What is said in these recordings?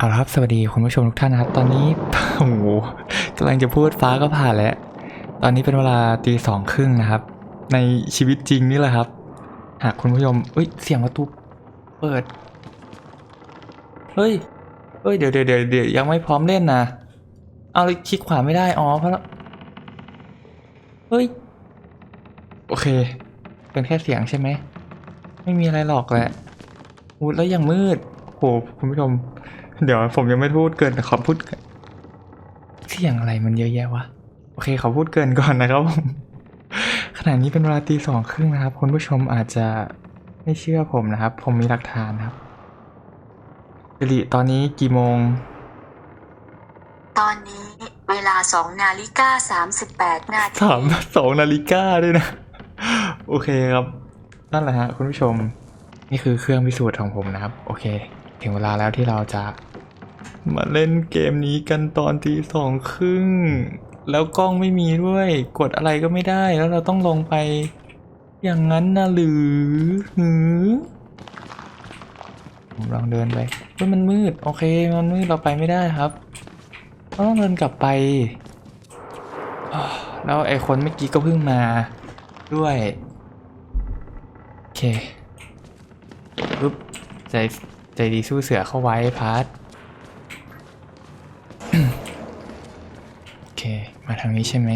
เอาละครับสวัสดีคุณผู้ชมทุกท่านนะครับ ตอนนี้โอ้โหกำลังจะพูดฟ้าก็ผ่านแล้ว ตอนนี้เป็นเวลาตีสองครึ่งนะครับ ในชีวิตจริงนี่แหละครับ หากคุณผู้ชมเอ้ยเสียงประตูเปิด เฮ้ยเฮ้ยเดี๋ยวเดี๋ยวเดี๋ยวยังไม่พร้อมเล่นนะ เอาเลยคลิกขวาไม่ได้ อ๋อเพราะเฮ้ย โอเค เป็นแค่เสียงใช่ไหม ไม่มีอะไรหรอกแหละอูดแล้วยังมืดโหคุณผู้ชม เดี๋ยวผมยังไม่พูดเกินขอพูด เสียงอะไรมันเยอะแยะวะ โอเคขอพูดเกินก่อนนะครับผมขณะนี้เป็นเวลาตีสองครึ่งนะครับ คุณผู้ชมอาจจะไม่เชื่อผมนะครับ ผมมีหลักฐานครับสิริตอนนี้กี่โมง ตอนนี้เวลา2นาฬิกา38นาทีสามสองนาฬิกาด้วยนะ โอเคครับ นั่นแหละฮะคุณผู้ชม นี่คือเครื่องพิสูจน์ของผมนะครับ โอเค ถึงเวลาแล้วที่เราจะ มาเล่นเกมนี้กันตอนตีสองครึ่ง แล้วกล้องไม่มีด้วย กดอะไรก็ไม่ได้แล้วเราต้องลงไป อย่างนั้นนะหรือหือผมลองเดินไปเฮ้ยมันมืด โอเค มันมืดเราไปไม่ได้ครับเราต้องเดินกลับไป แล้วไอ้คนเมื่อกี้ก็เพิ่งมาด้วย โอเคปุ๊บใจใจดีสู้เสือเข้าไว้พาร์ท เค มาทางนี้ใช่ไหม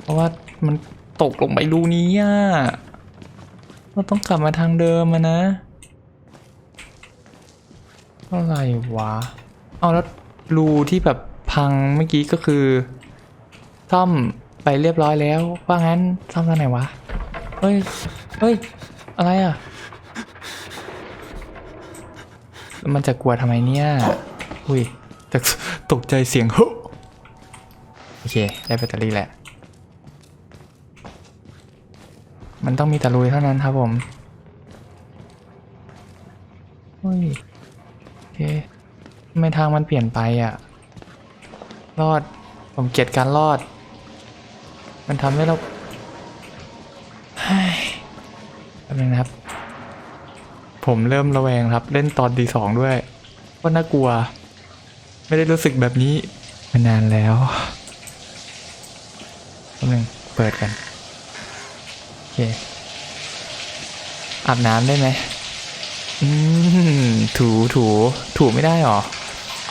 เพราะว่ามันตกลงไปรูนี้อะเราต้องกลับมาทางเดิมอะนะอะไรวะ เอาแล้วรูที่แบบพังเมื่อกี้ก็คือ ซ่อมไปเรียบร้อยแล้ว ว่างั้นซ่อมตอนไหนวะ เฮ้ย เฮ้ย อะไรอะ มันจะกลัวทำไมเนี่ย อุ้ยตกตกใจเสียงฮโอเค ได้แบตเตอรี่แหละ มันต้องมีตะลุยเท่านั้นครับผมเฮ้ยโอเคทำไมทางมันเปลี่ยนไปอะ รอด ผมเกลียดการรอด มันทำให้เราเฮ้ยแป๊บนึงนะครับ ผมเริ่มระแวงครับ เล่นตอนตีสองด้วยก็น่ากลัว ไม่ได้รู้สึกแบบนี้มานานแล้ว นึงเปิดกันโอเคอาบน้ำได้ไหมอืมถูถูถูไม่ได้หรอ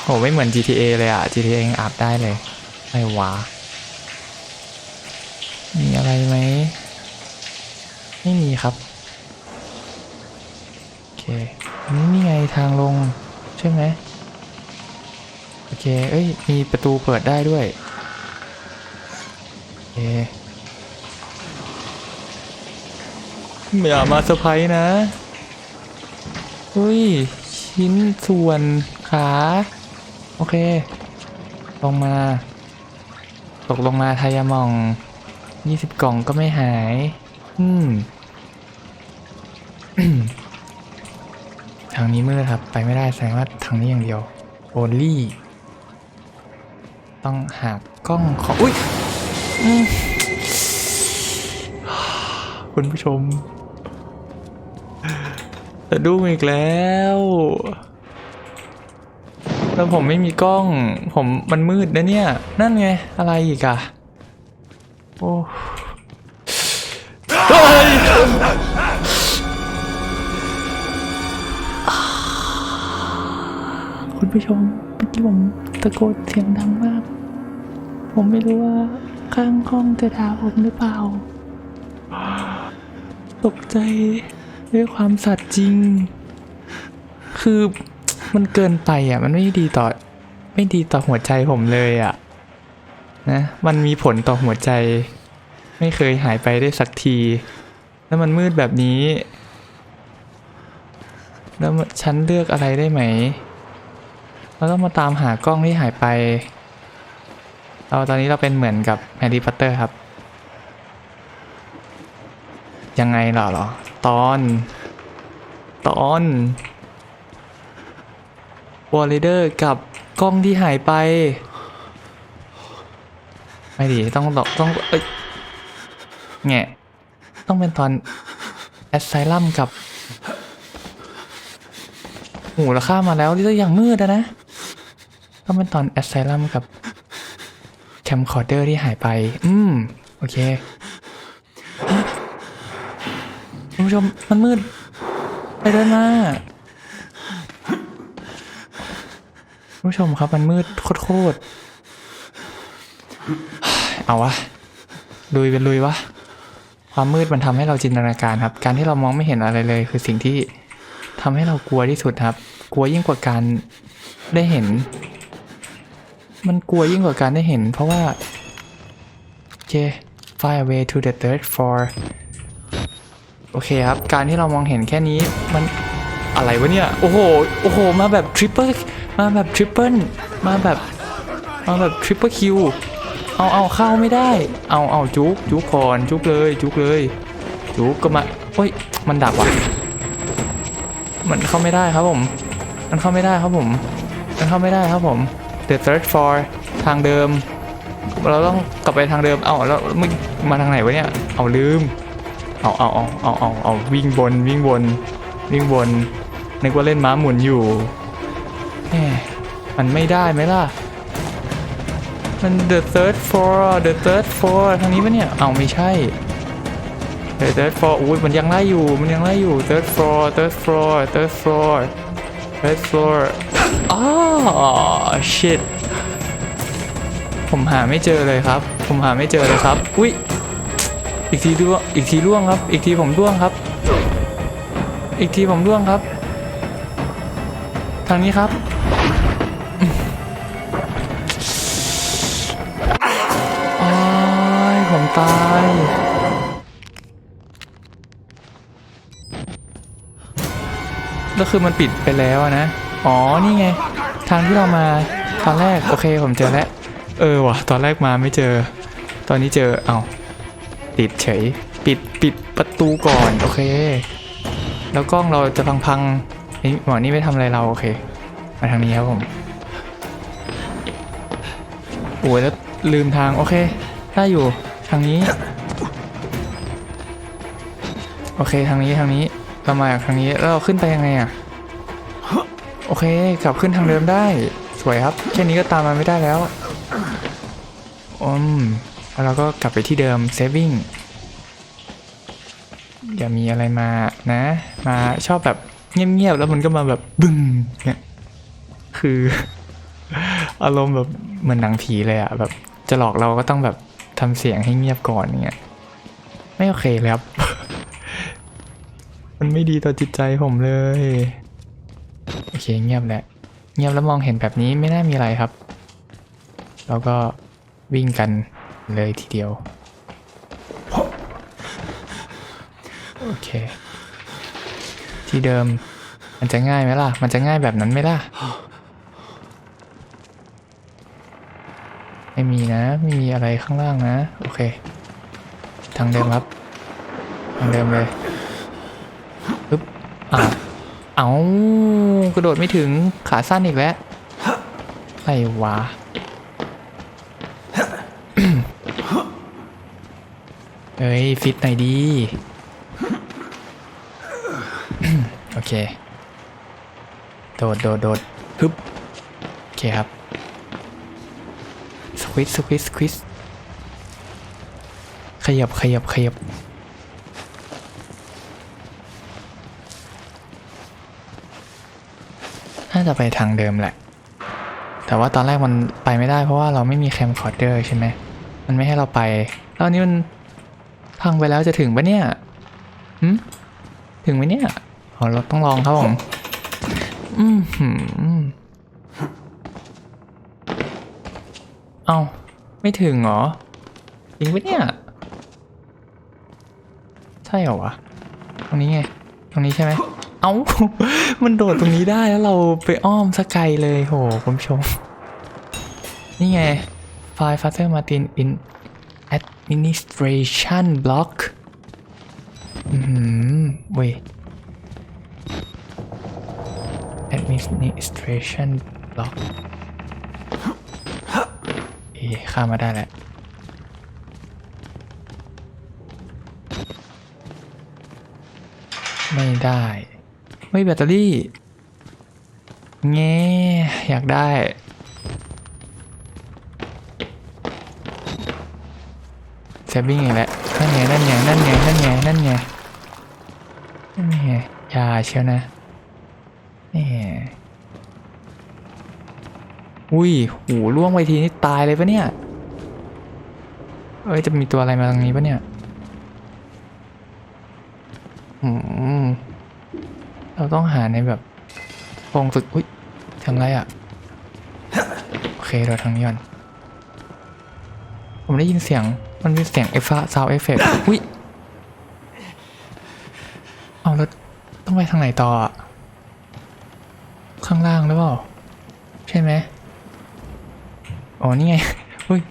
โหไม่เหมือน GTA เลยอะ GTA ยังอาบได้เลยไอะไรวะมีอะไรไหมไม่มีครับ โอเคนี่นี่ไงทางลง ใช่ไหมโอเค เอ้ย มีประตูเปิดได้ด้วย อเคอย่ามาเซอร์ไพรส์นะเฮ้ย ชิ้นส่วนขา โอเค ลงมา ตกลงมาทายามองยี่สิบกล่องก็ไม่หาย อืมทางนี้มืดครับ ไปไม่ได้แสดงว่าทางนี้อย่างเดียว โอลี่ ต้องหากล้องขอ อุ้ย คุณผู้ชมจะดูอีกแล้ว แล้วผมไม่มีกล้อง ผมมันมืดนะเนี่ย นั่นไง อะไรอีกอะโอ้คุณผู้ชมเมื่อกี้ผมตะโกนเสียงดังมาก ผมไม่รู้ว่า ข้างห้องจะด่าผมหรือเปล่า ตกใจด้วยความสัตย์จริง คือมันเกินไปอะ มันไม่ดีต่อ ไม่ดีต่อหัวใจผมเลยอะ นะ มันมีผลต่อหัวใจ ไม่เคยหายไปได้สักที แล้วมันมืดแบบนี้ แล้วฉันเลือกอะไรได้ไหมเราต้องมาตามหากล้องที่หายไป เราตอนนี้เราเป็นเหมือนกับแฮร์รี่พอตเตอร์ครับ ยังไงหรอหรอ ตอน ตอนวอลเลเดอร์กับกล้องที่หายไป ไม่ดีต้องต้องเอ้ยแง่ต้องเป็นตอนแอสไซลัมกับหแล้วข้ามาแล้วนี่ก็ยังมืดนะ ต้องเป็นตอนแอสไซลัมกับ แคมคอร์เดอร์ที่หายไป อืม โอเคคุณผู้ชมมันมืด ไปเดินมาคุณผู้ชมครับมันมืดโคตรเอาวะลุยเป็นลุยวะความมืดมันทำให้เราจินตนาการครับ การที่เรามองไม่เห็นอะไรเลย คือสิ่งที่ทำให้เรากลัวที่สุดครับ กลัวยิ่งกว่าการได้เห็น มันกลัวยิ่งกว่าการได้เห็น เพราะว่า โอเค fly away to the third floor โอเคครับ การที่เรามองเห็นแค่นี้มันอะไรวะเนี่ย โอ้โห โอ้โห มาแบบทริปเปิลมาแบบทริปเปิลมาแบบ มาแบบทริปเปิลคิว เอาเอาเข้าไม่ได้ เอาเอาจุกจุกก่อนจุกเลย จุกเลย จุกก็มาโอ้ย มันดักว่ะ มันเข้าไม่ได้ครับผม มันเข้าไม่ได้ครับผม มันเข้าไม่ได้ครับผม the third floor ทางเดิม เราต้องกลับไปทางเดิม เอาแล้วมึงมาทางไหนวะเนี่ย เอาลืม เอาเอาเอาเอาเอาเอาวิ่งบนวิ่งบนวิ่งบนนึกว่าเล่นม้าหมุนอยู่แหมมันไม่ได้ไหมล่ะ มัน the third floor the third floor ทางนี้ปะเนี่ย เอาไม่ใช่ the third floor อุ้ยมันยังไล่อยู่ มันยังไล่อยู่ third floor third floor third floor third floor อ๋อ shit ผมหาไม่เจอเลยครับ ผมหาไม่เจอเลยครับ อุ้ย อีกทีร่วง อีกทีร่วงครับ อีกทีผมร่วงครับ อีกทีผมร่วงครับ ทางนี้ครับ อ้ายผมตายก็คือมันปิดไปแล้วนะ อ๋อ นี่ไง ทางที่เรามาตอนแรก โอเค ผมเจอแล้ว เออว่ะ ตอนแรกมาไม่เจอ ตอนนี้เจอ เอาติดเฉย ปิด ปิดประตูก่อน โอเค แล้วกล้องเราจะพังๆเฮ้ยหมอนี่ไม่ทำอะไรเรา โอเค มาทางนี้ครับผมโอ้ยแล้วลืมทาง โอเค ได้อยู่ ทางนี้ โอเค ทางนี้ ทางนี้เรามาจากทางนี้ แล้วเราขึ้นไปยังไงอะ โอเคกลับขึ้นทางเดิมได้ สวยครับแค่นี้ก็ตามมาไม่ได้แล้วอืมแล้วเราก็กลับไปที่เดิม saving อย่ามีอะไรมานะ มาชอบแบบเงียบๆแล้วมันก็มาแบบบึ้งเนี่ยคือ อารมณ์แบบเหมือนหนังผีเลยอะแบบจะหลอกเราก็ต้องแบบทำเสียงให้เงียบก่อนเนี่ยไม่โอเคเลยครับ มันไม่ดีต่อจิตใจผมเลย เคเงียบแหละ เงียบแล้วมองเห็นแบบนี้ไม่น่ามีอะไรครับแล้วก็วิ่งกันเลยทีเดียว โอเค ที่เดิมมันจะง่ายไหมล่ะ มันจะง่ายแบบนั้นไหมล่ะ ไม่มีนะ ไม่มีอะไรข้างล่างนะ โอเค ทางเดิมครับ ทางเดิมเลย เอากระโดดไม่ถึงขาสั้นอีกแล้วอะไรวะเอ้ย ฟิตหน่อยดี โอเค โดดโดดโดดฮึบ โอเคครับ สควิสสควิสสควิสขยับขยับขยับ น่า จะไปทางเดิมแหละ แต่ว่าตอนแรกมันไปไม่ได้เพราะว่าเราไม่มีแคมคอร์เดอร์ใช่ไหม มันไม่ให้เราไป แล้วนี้มันพังไปแล้วจะถึงปะเนี่ยหืมถึงไหมเนี่ยอ๋อเราต้องลองครับผมอืมหืมเอ้าไม่ถึงเหรอจริงปะเนี่ย ใช่เหรอวะ ตรงนี้ไง ตรงนี้ใช่ไหม เอ้า มันโดดตรงนี้ได้แล้วเราไปอ้อมสกไกลเลยโหคุณผู้ชม นี่ไงไฟล์ Father Martin in administration block อืมเว้ย administration block เอ๊ข้ามมาได้แล้วไม่ได้ ไม่แบตเตอรี่เงี้อยากได้ แซบบิ้งอีกแล้วนั่นไงนั่นไงนั่นไงนั่นไงนั่นไงนั่นไงยาเชียวนะนี่อุ้ยหูล่วงไปทีนี่ตายเลยปะเนี่ย เอ้ย จะมีตัวอะไรมาตรงนี้ปะเนี่ย อืม เราต้องหาในแบบโรงสุดอุ้ยทำไรอะ โอเคเราทางนี้ก่อน ผมได้ยินเสียง มันเป็นเสียงเอฟฟ้าซาวเอฟเฟกอุ้ย เอาแล้วต้องไปทางไหนต่อ ข้างล่างหรือเปล่า ใช่ไหมอ๋อ นี่ไงอุ้ย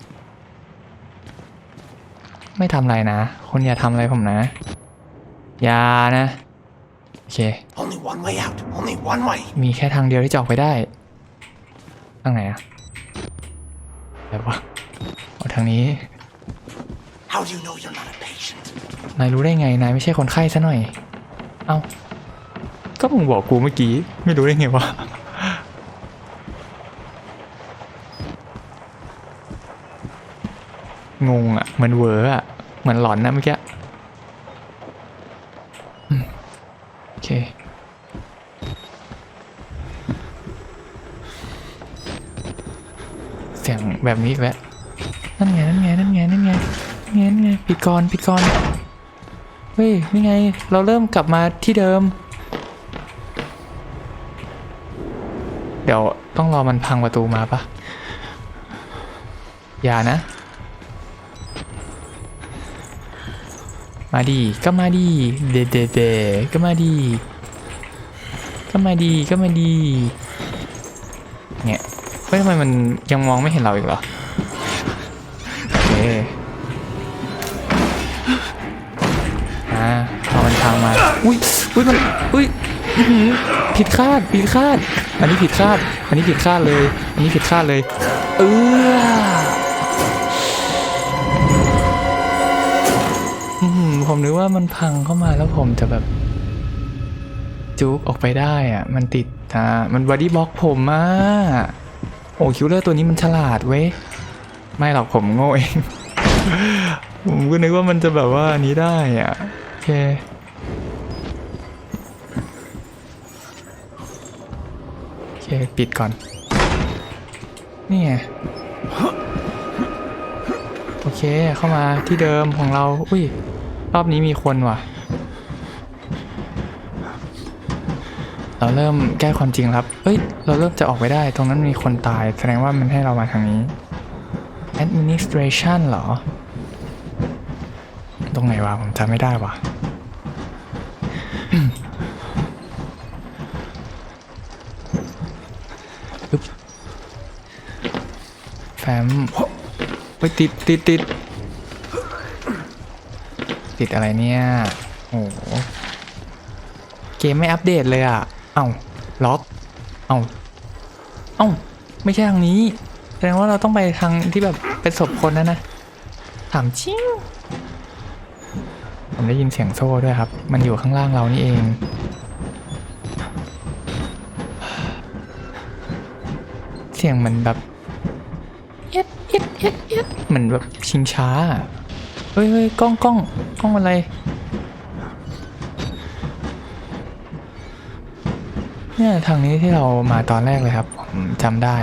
ไม่ทำอะไรนะ คนอย่าทำอะไรผมนะ อย่านะ เค Only one way out. Only one way. มีแค่ทางเดียวที่จะออกไปได้ ทางไหนอะแบบว่าเอาทางนี้ How do you know you're not a patient? นายรู้ได้ไง นายไม่ใช่คนไข้ซะหน่อย เอ้า ก็มึงบอกกูเมื่อกี้ ไม่รู้ได้ไงวะ งงอะเหมือนเวอร์อะเหมือนหลอนนะเมื่อกี้อืมโอเค เสียง แบบนี้แล้วนั่นไงนั่นไงนั่นไงนั่นไงนั่นไงนั่นไงปิดก่อนปิดก่อนเฮ้ยนี่ไง เราเริ่มกลับมาที่เดิม เดี๋ยวต้องรอมันพังประตูมาปะอย่านะ มาดีก็มาดีเดเดเดก็มาดีก็มาดีก็มาดีเนี่ย ฮ้ยทำไมมันยังมองไม่เห็นเราอีกเหรอโอเคอ่าเอมันทางมา อุ้ยอุ้ยมันอุ้ยผิดคาดผิดคาด อันนี้ผิดคาด อันนี้ผิดคาดเลย อันนี้ผิดคาดเลย เอออื้อหือผมนึกว่ามันพังเข้ามาแล้วผมจะแบบ จุกออกไปได้อะมันติดอ่ามันบอดี้บล็อกผมอะ อ้คิวเลอร์ตัวนี้มันฉลาดเว้ย ไม่หรอกผมโง่เอง ผมก็นึกว่ามันจะแบบว่าอันนี้ได้อะ โอเคโอเค ปิดก่อน นี่ไงโอเคเข้ามาที่เดิมของเรา อุ้ย รอบนี้มีคนว่ะ เราเริ่มแก้ความจริงครับเอ้ย เราเริ่มจะออกไปได้ ตรงนั้นมีคนตาย แสดงว่ามันให้เรามาทางนี้ administration เหรอ ตรงไหนวะ ผมจำไม่ได้วะแฟมไปติดติดติดติดอะไรเนี่ย โอ้โหเกมไม่อัปเดตเลยอะ เอ้าล็อก เอ้าเอ้าไม่ใช่ทางนี้แสดงว่าเราต้องไปทางที่แบบเป็นศพคนนั่นนะถามจริงผมได้ยินเสียงโซ่ด้วยครับ มันอยู่ข้างล่างเรานี่เองเสียงมันแบบเอ็ดเอ็ดเอ็ดเอ็ดเหมือนแบบชิงช้าเฮ้ยเฮ้ยกล้องกล้องกล้องอะไร เนี่ยทางนี้ที่เรามาตอนแรกเลยครับผมจำได้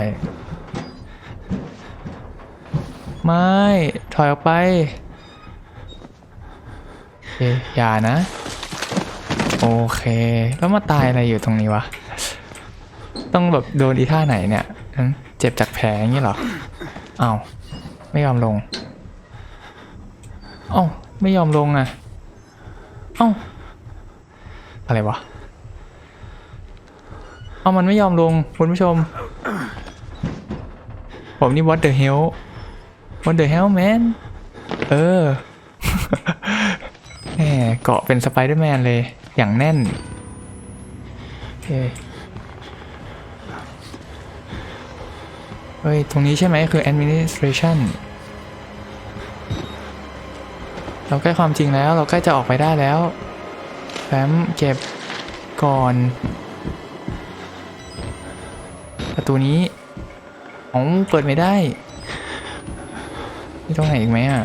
ไม่ ถอยออกไปโอเคอย่านะ โอเค แล้วมาตายอะไรอยู่ตรงนี้วะ ต้องแบบโดนอีท่าไหนเนี่ย เจ็บจากแผลอย่างนี้เหรออ้าวไม่ยอมลงเอ้าไม่ยอมลงอะเอ้าอะไรวะ เอามันไม่ยอมลงคุณผู้ชม ผมนี่ what the hell what the hell man เออแหมเกาะเป็นสไปเดอร์แมนเลย อย่างแน่นโอเฮ้ย ตรงนี้ใช่ไหมคือ administration เราใกล้ความจริงแล้ว เราใกล้จะออกไปได้แล้วแฟ้มเก็บก่อน ตูนี้อ๋อเปิดไม่ได้มีตรงไหนอีกไหมอะ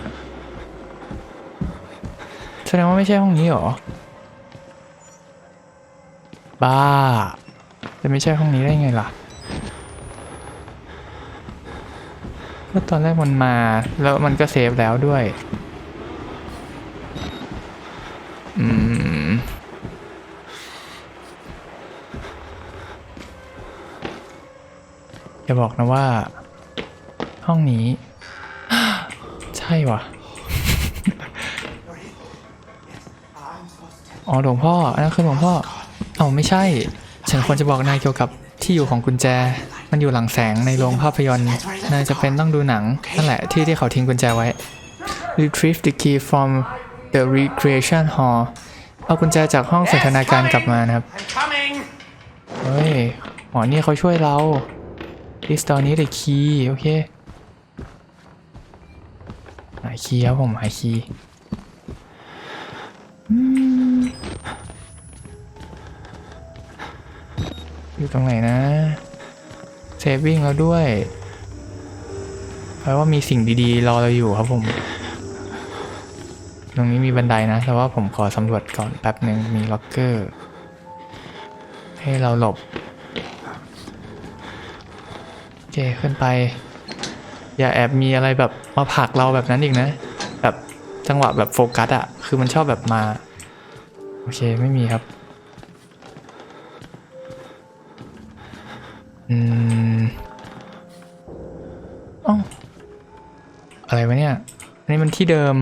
แสดงว่าไม่ใช่ห้องนี้หรอ บ้า จะไม่ใช่ห้องนี้ได้ไงล่ะก็ตอนแรกมันมา แล้วมันก็เซฟแล้วด้วย อย่าบอกนะว่า ห้องนี้ ใช่วะอ๋อหลวงพ่ออันนั้นคือหลวงพ่อเอ้าไม่ใช่ ฉันควรจะบอกนายเกี่ยวกับที่อยู่ของกุญแจ มันอยู่หลังแสงในโรงภาพยนตร์ นายจะเป็นต้องดูหนัง นั่นแหละที่ที่เขาทิ้งกุญแจไว้ Retrieve the key from the recreation hall เอากุญแจจากห้องสันทนาการกลับมานะครับ I'm coming! เฮ้ยหมอนี่เขาช่วยเรา ดิสตอนนี้เลยคีย์โอเคหาคีย์ครับผมหาคีย์อยู่ตรงไหนนะเซฟวิ่งแล้วด้วยแปลว่ามีสิ่งดีๆ รอเราอยู่ครับผม ตรงนี้มีบันไดนะ แต่ว่าผมขอสำรวจก่อนแป๊บหนึ่งมีล็อกเกอร์ ให้เราหลบ เคขึ้นไป อย่าแอบมีอะไรแบบมาผลักเราแบบนั้นอีกนะ แบบจังหวะแบบโฟกัสอะคือมันชอบแบบมา โอเคไม่มีครับอืมอ้าวอะไรวะเนี่ยอันนี้มันที่เดิม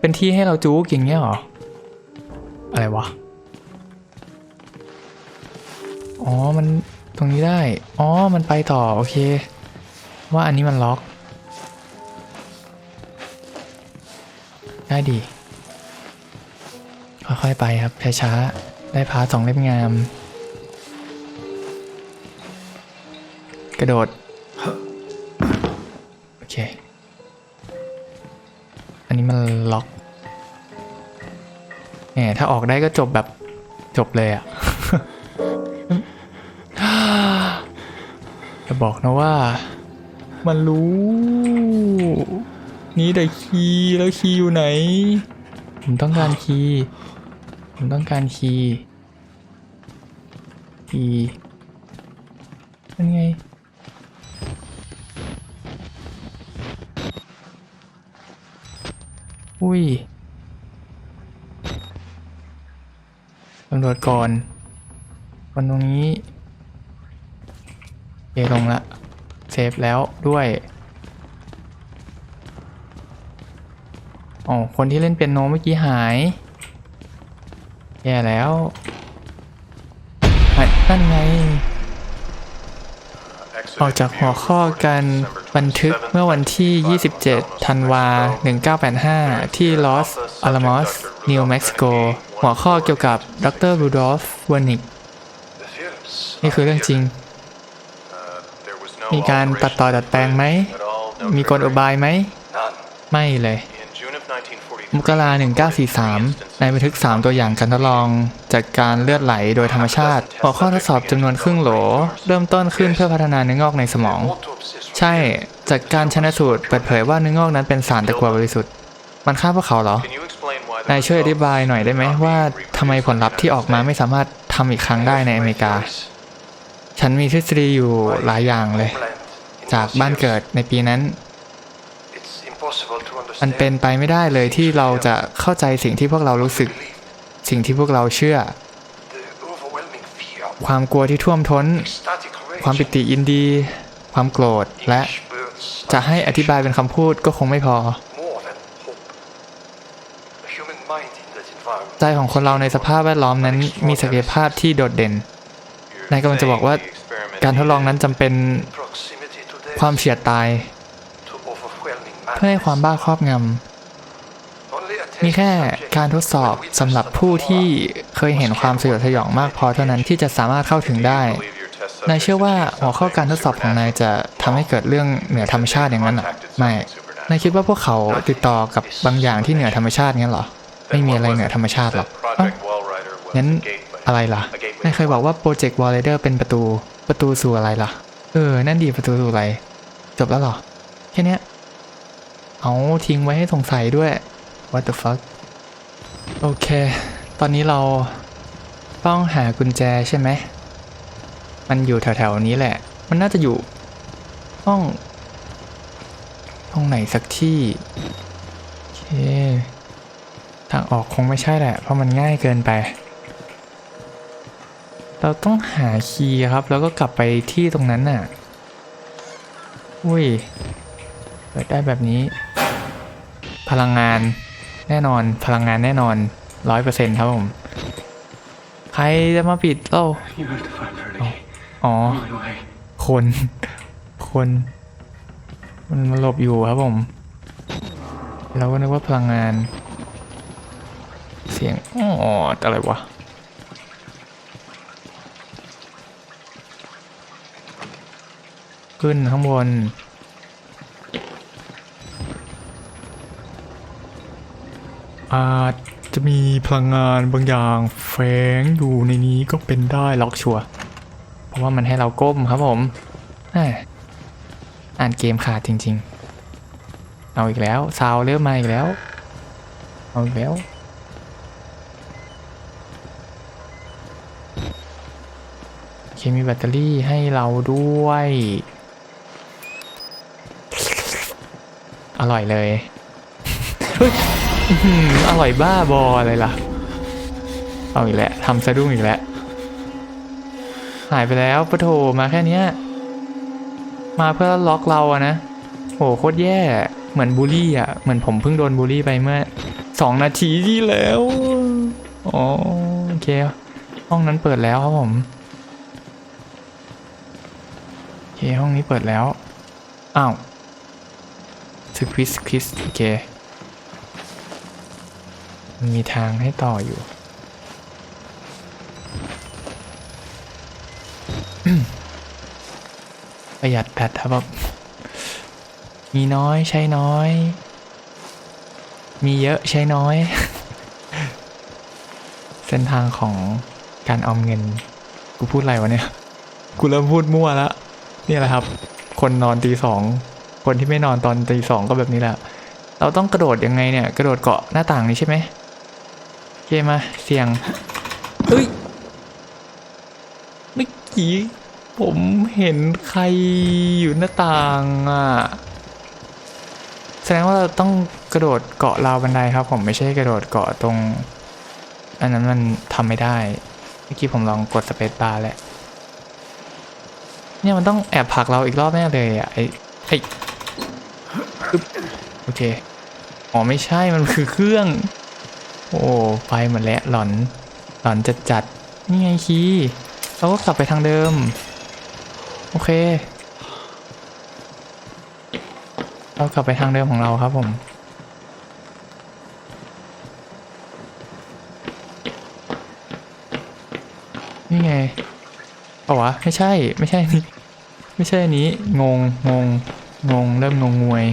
เป็นที่ให้เราจู๊กอย่างเงี้ยหรอ อะไรวะ อ๋อ มัน ตรงนี้ได้ อ๋อ มันไปต่อ โอเค ว่าอันนี้มันล็อก ได้ดี ค่อยๆไปครับ ช้าๆ ได้พาสองเล่มงาม กระโดด โอเค อันนี้มันล็อกแหมถ้าออกได้ก็จบแบบจบเลยอะ อย่าบอกนะว่า มันรู้ นี่ได้คีย์แล้วคีย์อยู่ไหน ผมต้องการคีย์ผมต้องการคีย์คีย์เป็นไงอุ้ยตำรวจก่อนคนตรงนี้ ลงละเซฟแล้วด้วยอ๋อคนที่เล่นเปียโนเมื่อกี้หาย แย่แล้วหายนั่นไง ออกจากหัวข้อการบันทึกเมื่อวันที่ 27 ธันวา 1985 ที่ลอสอาลามอส นิวเม็กซิโก หัวข้อเกี่ยวกับดรรูดอฟวอร์นิก นี่คือเรื่องจริง มีการตัดต่อดัดแปลงไหม มีกลอุบายไหม ไม่เลยมกรา1943 ในบันทึก 3 ตัวอย่างการทดลองจากการเลือดไหลโดยธรรมชาติ หัวข้อทดสอบจำนวนครึ่งโหล เริ่มต้นขึ้นเพื่อพัฒนาเนื้องอกในสมอง ใช่ จากการชนะสูตรเปิดเผยว่าเนื้องอกนั้นเป็นสารตะกั่วบริสุทธิ์ มันฆ่าพวกเขาเหรอนายช่วยอธิบายหน่อยได้ไหมว่าทำไมผลลัพธ์ที่ออกมาไม่สามารถทำอีกครั้งได้ในอเมริกา ฉันมีทฤษฎีอยู่หลายอย่างเลย จากบ้านเกิดในปีนั้น มันเป็นไปไม่ได้เลยที่เราจะเข้าใจสิ่งที่พวกเรารู้สึก สิ่งที่พวกเราเชื่อ ความกลัวที่ท่วมท้น ความปิติยินดี ความโกรธและจะให้อธิบายเป็นคำพูดก็คงไม่พอ ใจของคนเราในสภาพแวดล้อมนั้นมีศักยภาพที่โดดเด่น นายกำลังจะบอกว่าการทดลองนั้นจำเป็นความเฉียดตาย เพื่อให้ความบ้าครอบงำมีแค่การทดสอบสำหรับผู้ที่เคยเห็นความสยดสยองมากพอเท่านั้นที่จะสามารถเข้าถึงได้นายเชื่อว่าหัวข้อการทดสอบของนายจะทำให้เกิดเรื่องเหนือธรรมชาติอย่างนั้นหรอไม่นายคิดว่าพวกเขาติดต่อกับบางอย่างที่เหนือธรรมชาติงั้นหรอ ไม่มีอะไรเหนือธรรมชาติหรอกเอ้างั้น อะไรล่ะนายเคยบอกว่าโปรเจกต์วอลเลเดอร์เป็นประตู ประตูสู่อะไรล่ะ เออ นั่นดีประตูสู่อะไร จบแล้วเหรอ แค่นี้เอาทิ้งไว้ให้สงสัยด้วย what the fuck โอเค ตอนนี้เราต้องหากุญแจใช่ไหม มันอยู่แถวๆนี้แหละ มันน่าจะอยู่ห้องตรงไหนสักที่โอเคทางออกคงไม่ใช่แหละ เพราะมันง่ายเกินไป เราต้องหาคีย์ครับ แล้วก็กลับไปที่ตรงนั้นน่ะ อุ้ย เปิดได้แบบนี้ พลังงานแน่นอน พลังงานแน่นอนร้อยเปอร์เซ็นต์ครับผม ใครจะมาปิดเล่าอ๋อ คน คน มันมาหลบอยู่ครับผม เราก็นึกว่าพลังงาน เสียงอ๋ออะไรวะ ขึ้นข้างบน อาจจะมีพลังงานบางอย่างแฝงอยู่ในนี้ก็เป็นได้ล็อกชัวเพราะว่ามันให้เราก้มครับผมอ่านเกมขาดจริง ๆ เอาอีกแล้วซาวเริ่มมาอีกแล้ว เอาอีกแล้วเคมีแบตเตอรี่ให้เราด้วย อร่อยเลยเฮ้ยอร่อยบ้าบออะไรล่ะ เอาอีกแล้วทำสะดุ้งอีกแล้ว หายไปแล้วปะโถมาแค่นี้มาเพื่อล็อกเราอะนะโหโคตรแย่ เหมือนบูลลี่อะเหมือนผมเพิ่งโดนบูลลี่ไปเมื่อสองนาทีที่แล้วอ๋อโอเค ห้องนั้นเปิดแล้วครับผมโอเคห้องนี้เปิดแล้วอ้าว สควิสควิสโอเคมันมีทางให้ต่ออยู่ประหยัดแพทครับแบบมีน้อยใช้น้อย มีเยอะใช้น้อย เส้นทางของการออมเงิน กูพูดอะไรวะเนี่ย กูเริ่มพูดมั่วแล้วนี่แหละครับ คนนอนตีสอง คนที่ไม่นอนตอนตีสองก็แบบนี้แหละ เราต้องกระโดดยังไงเนี่ย กระโดดเกาะหน้าต่างนี้ใช่ไหมโอเคมาเสียงเอ้ยเมื่อกี้ผมเห็นใครอยู่หน้าต่างอะแสดงว่าเราต้องกระโดดเกาะราวบันไดครับ ผมไม่ใช่กระโดดเกาะตรง อันนั้นมันทำไม่ได้ เมื่อกี้ผมลองกดสเปซบาร์แล้วเนี่ยมันต้องแอบผลักเราอีกรอบแน่เลยอะไอ้ไอ้อึ๊บ โอเค อ๋อไม่ใช่มันคือเครื่อง โอ้ไปหมดแล้วหลอนหลอนจัดจัดๆนี่ไงคีเราก็กลับไปทางเดิม โอเค เรากลับไปทางเดิมของเราครับผมนี่ไงเปล่าวะไม่ใช่ ไม่ใช่นี่ไม่ใช่อันนี้ งง งง งง เริ่มงงงวย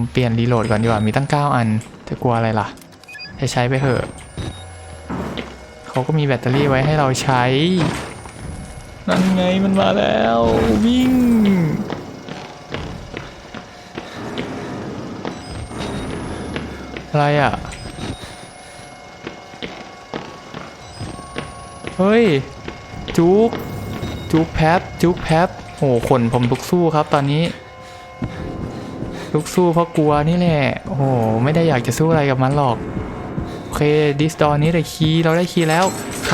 ผมเปลี่ยนรีโหลดก่อนดีกว่า มีตั้ง 9 อัน จะกลัวอะไรล่ะใช้ใช้ไปเถอะ เขาก็มีแบตเตอรี่ไว้ให้เราใช้ นั่นไงมันมาแล้ว วิ่ง อะไรอะ เฮ้ย จุกจุกแพบจุกแพบโอ้ขนผมลุกสู้ครับตอนนี้ ลุกสู้เพราะกลัวนี่แหละ โอ้โห ไม่ได้อยากจะสู้อะไรกับมันหรอก โอเค ดิสตอนนี้ได้คีย์เราได้คีย์แล้ว ไข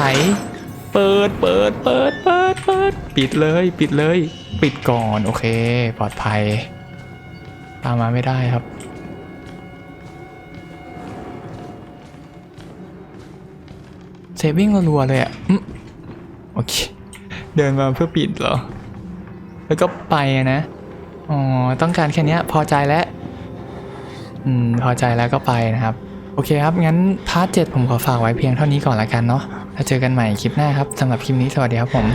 เปิด เปิด เปิด เปิด เปิด ปิดเลย ปิดเลย ปิดก่อน โอเค ปลอดภัย ตามมาไม่ได้ครับ เซฟวิ่งรัวๆเลยอะโอเค เดินมาเพื่อปิดเหรอ แล้วก็ไปนะ อ๋อ ต้องการแค่นี้พอใจแล้ว อืม พอใจแล้วก็ไปนะครับ โอเคครับ งั้นพาร์ทเจ็ดผมขอฝากไว้เพียงเท่านี้ก่อนละกันเนาะ แล้วเจอกันใหม่คลิปหน้าครับสำหรับคลิปนี้สวัสดีครับผม